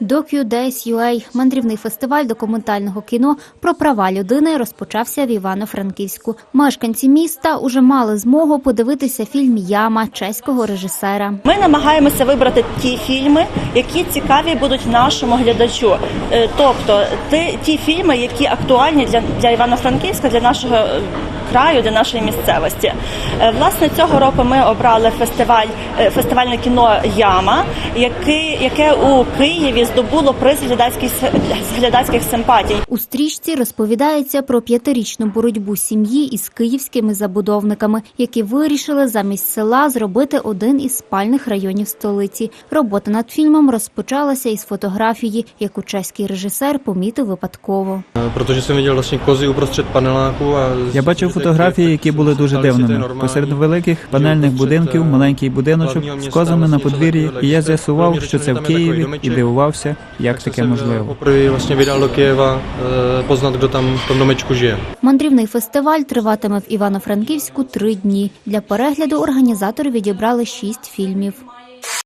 DocuDays.ua – мандрівний фестиваль документального кіно про права людини розпочався в Івано-Франківську. Мешканці міста уже мали змогу подивитися фільм Яма чеського режисера. Ми намагаємося вибрати ті фільми, які цікаві будуть нашому глядачу. Е, Тобто ті фільми, які актуальні для, для Івано-Франківська, для нашого е, краю, для нашої місцевості. Е, Власне, цього року ми обрали фестиваль, фестивальне кіно Яма, яке, яке у Києві здобуло приз глядацьких, глядацьких симпатій. У стрічці розповідається про п'ятирічну боротьбу сім'ї із київськими забудовниками, які вирішили замість села зробити один із спальних районів столиці. Робота над фільмом розпочалася із фотографії, яку чеський режисер помітив випадково. Uprostřed. Я бачив фотографії, які були дуже дивними. Посеред великих панельних будинків маленький будиночок з козами на подвір'ї, і я з'ясував, що це в Києві, і дивувався, як таке можливо. Poprvé vlastně vydal Києва познати, хто там в tam v tom. Мандрівний фестиваль триватиме в Івано-Франківську три дні. Для перегляду організатори відібрали шість фільмів.